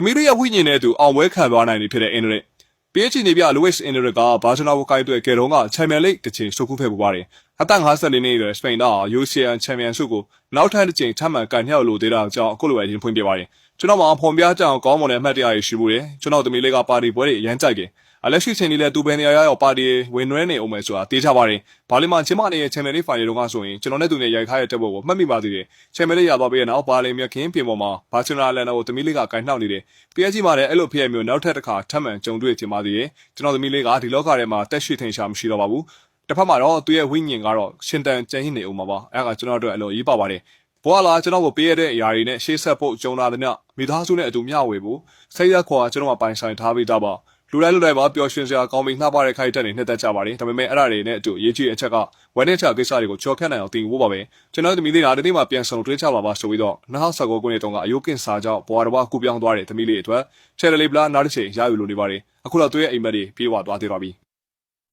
သမီးတို့ရဲ့ဝိညာဉ်နဲ့အတူအောင်ပွဲခံသွားနိုင်နေဖြစ်တဲ့အင်ဒရစ် PH နေပြ Luis Enrique ကဘာဂျနာကိုကိုင်းတွေ့ကေတော့ကချန်ပီယံလိတစ်ချိန်ရှုပ်ခုခဲ့ပူပါတယ်။ အသက်54နှစ်အရွယ်စပိန်သား UCL ချန်ပီယံဆုကိုနောက်ထပ်တစ်ချိန်ထပ်မံကန်မြောက်လို့သေးတာကြောင့်အခုလိုပဲရင်ဖွင့်ပြပါတယ်။ကျွန်တော်မှဖော်ပြကြအောင်ကောင်းမွန်တဲ့အမှတ်တရတွေရှိမှုတယ်။ကျွန်တော်သမီးလေးကပါတီပွဲတွေအရန်ကြိုက်တယ်။အလက်ရှိချိန်လေးလည်းသူပဲနေရာရောက်ပါတီဝင်ရွဲနေအောင်မယ်ဆိုတာသိကြပါတယ်။ဘာလီမှာချင်းမနေတဲ့ချန်ပီယံလိဖိုင်နယ်တော့ကဆိုရင်ကျွန်တော်နဲ့သူနဲ့ရိုက်ခါရဲ့တက်ဖို့ကိုမှတ်မိပါသေးတယ်။ချန်ပီယံလိရသွားပြီးတဲ့နောက်ဘာလီမြခင်ပြင်ပေါ်မှာဘာချင်နာလန်နာကိုသမီးလေးကကန်နှောက်နေတယ်။ PSG မှာလည်းအဲ့လိုဖြစ်ရမျိုးနောက်ထပ်တစ်ခါထပ်မံကြုံတွေ့ချင်ပါသေးတယ်။ကျွန်တော်သမီးလေးကဒီလောကထဲမှာတက်ရှိထင်ရှားမရှိတော့ပါဘူး။ တစ်ဖက်မှာတော့သူရဲ့ဝိညာဉ်ကတော့ရှင်တန်ကျန်ရင်းနေအောင်ပါပါ။အဲ့ဒါကကျွန်တော်တို့အလိုရေးပါပါတယ်။ဘွာလာကျွန်တော်ကိုပေးရတဲ့အရာတွေနဲ့ရှေ့ဆက်ဖို့ကြုံလာတဲ့နောက်မိသားစုနဲ့အတူမျှဝေဖို့စိတ်ရက်ခွာကျွန်တော်မှပိုင်ဆိုင်ထားပြီးသားပါလူတိုင်းလူတိုင်းပါပျော်ရွှင်စရာကောင်းပြီးနှားပါတဲ့ခိုက်တက်နေနှစ်သက်ကြပါတယ်ဒါပေမဲ့အဲ့ဒါတွေနဲ့အတူအရေးကြီးတဲ့အချက်ကဝယ်တဲ့ချက်ကိစ္စတွေကိုကြော်ခတ်နိုင်အောင်တင်ဖို့ပါပဲကျွန်တော်သမီးလေးကဒီနေ့မှပြန်ဆောင်တွေးချပါပါဆိုပြီးတော့2019ခုနှစ်တုန်းကအယုတ်ကင်စာကြောင့်ဘွာတော်ဘကူပြောင်းသွားတဲ့သမီးလေးအတွက်ချယ်ရလေးပလာနောက်တစ်ချိန်ရယူလိုနေပါတယ်အခုတော့သူ့ရဲ့အိမ်မက်တွေပြေးဝသွားသေးပါပြီ